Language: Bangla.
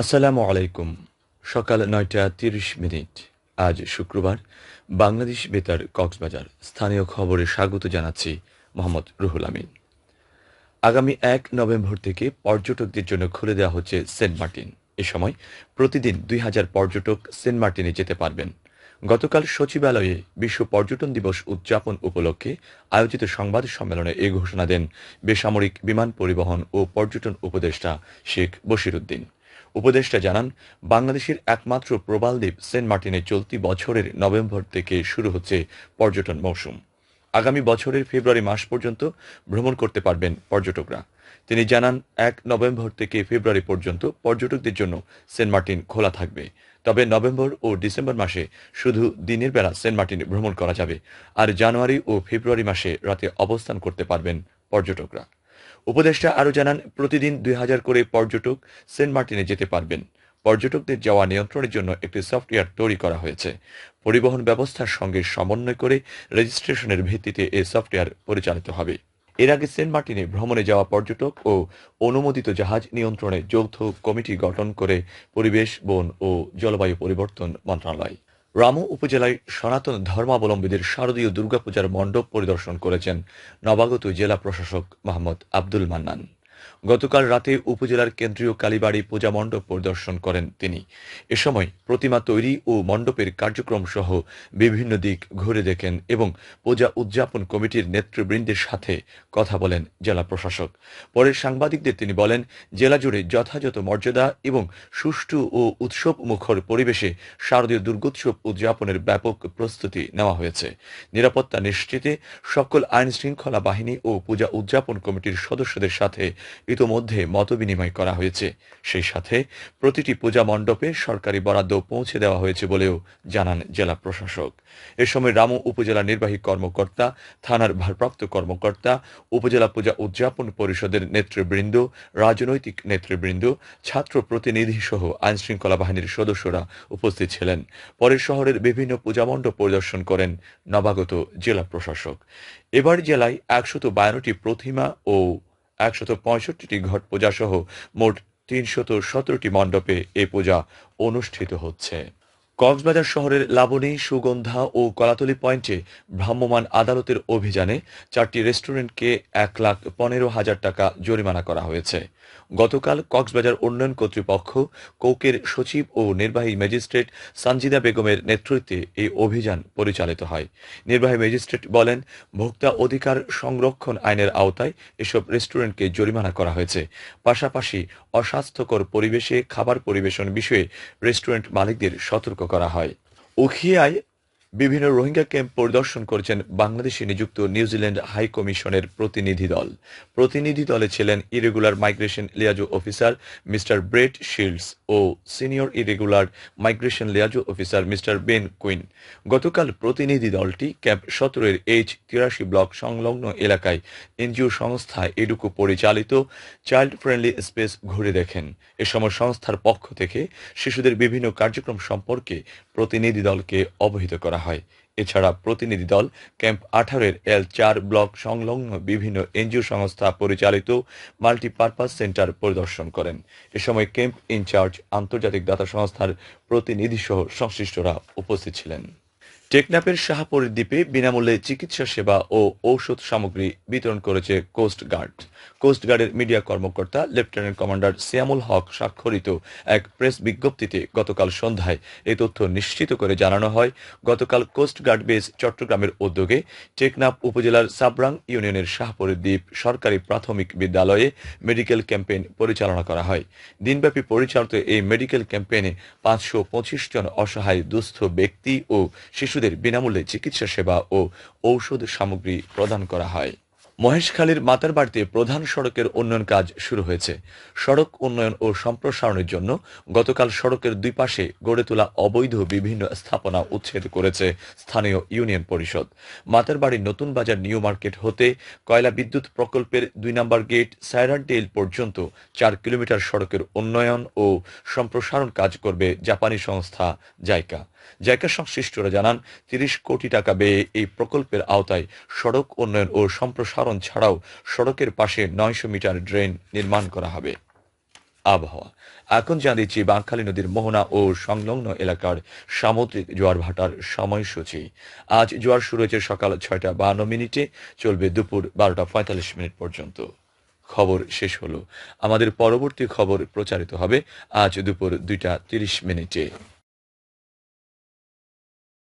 আসসালামু আলাইকুম। সকাল নয়টা তিরিশ মিনিট। আজ শুক্রবার। বাংলাদেশ বেতার কক্সবাজার। স্থানীয় খবরে স্বাগত জানাচ্ছি মোহাম্মদ রুহুল আমিন। আগামী এক নভেম্বর থেকে পর্যটকদের জন্য খুলে দেওয়া হচ্ছে সেন্ট মার্টিন। এ সময় প্রতিদিন দুই হাজার পর্যটক সেন্ট মার্টিনে যেতে পারবেন। গতকাল সচিবালয়ে বিশ্ব পর্যটন দিবস উদযাপন উপলক্ষে আয়োজিত সংবাদ সম্মেলনে এ ঘোষণা দেন বেসামরিক বিমান পরিবহন ও পর্যটন উপদেষ্টা শেখ বশিরুদ্দিন উপদেষ্টা জানান, বাংলাদেশের একমাত্র প্রবালদ্বীপ সেন্ট মার্টিনে চলতি বছরের নভেম্বর থেকে শুরু হচ্ছে পর্যটন মৌসুম। আগামী বছরের ফেব্রুয়ারি মাস পর্যন্ত ভ্রমণ করতে পারবেন পর্যটকরা। তিনি জানান, এক নভেম্বর থেকে ফেব্রুয়ারি পর্যন্ত পর্যটকদের জন্য সেন্ট মার্টিন খোলা থাকবে। তবে নভেম্বর ও ডিসেম্বর মাসে শুধু দিনের বেলা সেন্ট মার্টিন ভ্রমণ করা যাবে। আর জানুয়ারি ও ফেব্রুয়ারি মাসে রাতে অবস্থান করতে পারবেন পর্যটকরা। উপদেষ্টা আরও জানান, প্রতিদিন দুই হাজার করে পর্যটক সেন্ট মার্টিনে যেতে পারবেন। পর্যটকদের যাওয়া নিয়ন্ত্রণের জন্য একটি সফটওয়্যার তৈরি করা হয়েছে। পরিবহন ব্যবস্থার সঙ্গে সমন্বয় করে রেজিস্ট্রেশনের ভিত্তিতে এই সফটওয়্যার পরিচালিত হবে। এর আগে সেন্ট মার্টিনে ভ্রমণে যাওয়া পর্যটক ও অনুমোদিত জাহাজ নিয়ন্ত্রণে যৌথ কমিটি গঠন করে পরিবেশ, বন ও জলবায়ু পরিবর্তন মন্ত্রণালয়। রামু উপজেলায় সনাতন ধর্মাবলম্বীদের শারদীয় দুর্গাপূজার মণ্ডপ পরিদর্শন করেছেন নবাগত জেলা প্রশাসক মোহাম্মদ আব্দুল মান্নান। গতকাল রাতে উপজেলার কেন্দ্রীয় কালীবাড়ি পূজা মণ্ডপ পরিদর্শন করেন তিনি। এ সময় প্রতিমা তৈরি ও মণ্ডপের কার্যক্রম সহ বিভিন্ন দিক ঘুরে দেখেন এবং পূজা উদযাপন কমিটির নেতৃবৃন্দের সাথে কথা বলেন জেলা প্রশাসক। পরে সাংবাদিকদের তিনি বলেন, জেলা জুড়ে যথাযথ মর্যাদা এবং সুষ্ঠু ও উৎসব মুখর পরিবেশে শারদীয় দুর্গোৎসব উদযাপনের ব্যাপক প্রস্তুতি নেওয়া হয়েছে। নিরাপত্তা নিশ্চিতে সকল আইন শৃঙ্খলা বাহিনী ও পূজা উদযাপন কমিটির সদস্যদের সাথে ইতোমধ্যে মতবিনিময় করা হয়েছে। সেই সাথে প্রতিটি পূজা মণ্ডপে সরকারি বরাদ্দ পৌঁছে দেওয়া হয়েছে বলেও জানান জেলা প্রশাসক। এ সময় রামু উপজেলা নির্বাহী কর্মকর্তা, থানার ভারপ্রাপ্ত কর্মকর্তা, উপজেলা পূজা উদযাপন পরিষদের নেতৃবৃন্দ, রাজনৈতিক নেতৃবৃন্দ, ছাত্র প্রতিনিধি সহ আইন শৃঙ্খলা বাহিনীর সদস্যরা উপস্থিত ছিলেন। পরে শহরের বিভিন্ন পূজা মণ্ডপ পরিদর্শন করেন নবাগত জেলা প্রশাসক। এবার জেলায় একশত বায়ান্নটি প্রতিমা ও একশত পঁয়ষট্টিটি ঘট পূজা সহ মোট তিনশত সতেরোটি মণ্ডপে এ পূজা অনুষ্ঠিত হচ্ছে। কক্সবাজার শহরের লাবণী, সুগন্ধা ও কলাতলি পয়েন্টে ভ্রাম্যমাণ আদালতের অভিযানে চারটি রেস্টুরেন্টকে এক লাখ পনেরো হাজার টাকা জরিমানা করা হয়েছে। গতকাল কক্সবাজার উন্নয়ন কর্তৃপক্ষ, কোকের সচিব ও নির্বাহী ম্যাজিস্ট্রেট সানজিদা বেগমের নেতৃত্বে এই অভিযান পরিচালিত হয়। নির্বাহী ম্যাজিস্ট্রেট বলেন, ভোক্তা অধিকার সংরক্ষণ আইনের আওতায় এসব রেস্টুরেন্টকে জরিমানা করা হয়েছে। পাশাপাশি অস্বাস্থ্যকর পরিবেশে খাবার পরিবেশন বিষয়ে রেস্টুরেন্ট মালিকদের সতর্ক করা হয়। উখিয়ায় বিভিন্ন রোহিঙ্গা ক্যাম্প পরিদর্শন করেছেন বাংলাদেশে নিযুক্ত নিউজিল্যান্ড হাই কমিশনের প্রতিনিধি দল। প্রতিনিধি দলে ছিলেন irregular migration liaison officer mister Brett Shields ও senior irregular migration liaison officer mister Ben Quinn. গতকাল প্রতিনিধি দলটি ক্যাম্প সতেরোর এইচ তিরাশি ব্লক সংলগ্ন এলাকায় এনজিও সংস্থা এডুকো পরিচালিত চাইল্ড ফ্রেন্ডলি স্পেস ঘুরে দেখেন। এ সময় সংস্থার পক্ষ থেকে শিশুদের বিভিন্ন কার্যক্রম সম্পর্কে প্রতিনিধি দলকে অবহিত করা হয়। এছাড়া প্রতিনিধি দল ক্যাম্প আঠারোর এল চার ব্লক সংলগ্ন বিভিন্ন এনজিও সংস্থা পরিচালিত মাল্টিপারপাস সেন্টার পরিদর্শন করেন। এ সময় ক্যাম্প ইনচার্জ আন্তর্জাতিক দাতা সংস্থার প্রতিনিধি সহ সংশ্লিষ্টরা উপস্থিত ছিলেন। টেকনাপের শাহপুর দ্বীপে বিনামূল্যে চিকিৎসা সেবা ও ঔষধ সামগ্রী বিতরণ করেছে কোস্ট গার্ড। কোস্ট গার্ডের মিডিয়া কর্মকর্তা লেফটেন্যান্ট কমান্ডার সিয়ামুল হক স্বাক্ষরিত এক প্রেস বিজ্ঞপ্তিতে গতকাল সন্ধ্যায় এই তথ্য নিশ্চিত করে জানানো হয়, গতকাল কোস্ট গার্ড বেস চট্টগ্রামের উদ্যোগে টেকনাপ উপজেলার সাবরাং ইউনিয়নের শাহপুর দ্বীপ সরকারি প্রাথমিক বিদ্যালয়ে মেডিকেল ক্যাম্পেইন পরিচালনা করা হয়। দিনব্যাপী পরিচালিত এই মেডিকেল ক্যাম্পেইনে পাঁচশো পঁচিশ জন অসহায় দুস্থ ব্যক্তি ও শিশু শিশুদের বিনামূল্যে চিকিৎসা সেবা ও ঔষধ সামগ্রী প্রদান করা হয়। মহেশখালীর মাতারবাড়িতে প্রধান সড়কের উন্নয়ন কাজ শুরু হয়েছে। সড়ক উন্নয়ন ও সম্প্রসারণের জন্য গতকাল সড়কের দুই পাশে গড়ে তোলা অবৈধ বিভিন্ন স্থাপনা উচ্ছেদ করেছে স্থানীয় ইউনিয়ন পরিষদ। মাতারবাড়ির নতুন বাজার নিউ মার্কেট হতে কয়লা বিদ্যুৎ প্রকল্পের দুই নম্বর গেট সাইরারডেল পর্যন্ত চার কিলোমিটার সড়কের উন্নয়ন ও সম্প্রসারণ কাজ করবে জাপানি সংস্থা জাইকা। জায়গা সংশ্লিষ্টরা জানান, তিরিশ কোটি টাকা ব্যয়ে এই প্রকল্পের আওতায় সড়ক উন্নয়ন ও সম্প্রসারণ ছাড়াও সড়কের পাশে নয়শো মিটার ড্রেন নির্মাণ করা হবে। আবহাওয়া। এখন জানিয়েছি, বাঁকখালী নদীর মোহনা ও সংলগ্ন এলাকার সামুদ্রিক জোয়ার ভাটার সময়সূচি। আজ জোয়ার শুরু হয়েছে সকাল ছয়টা বান্ন মিনিটে, চলবে দুপুর বারোটা পঁয়তাল্লিশ মিনিট পর্যন্ত। খবর শেষ হলো। আমাদের পরবর্তী খবর প্রচারিত হবে আজ দুপুর দুইটা তিরিশ মিনিটে।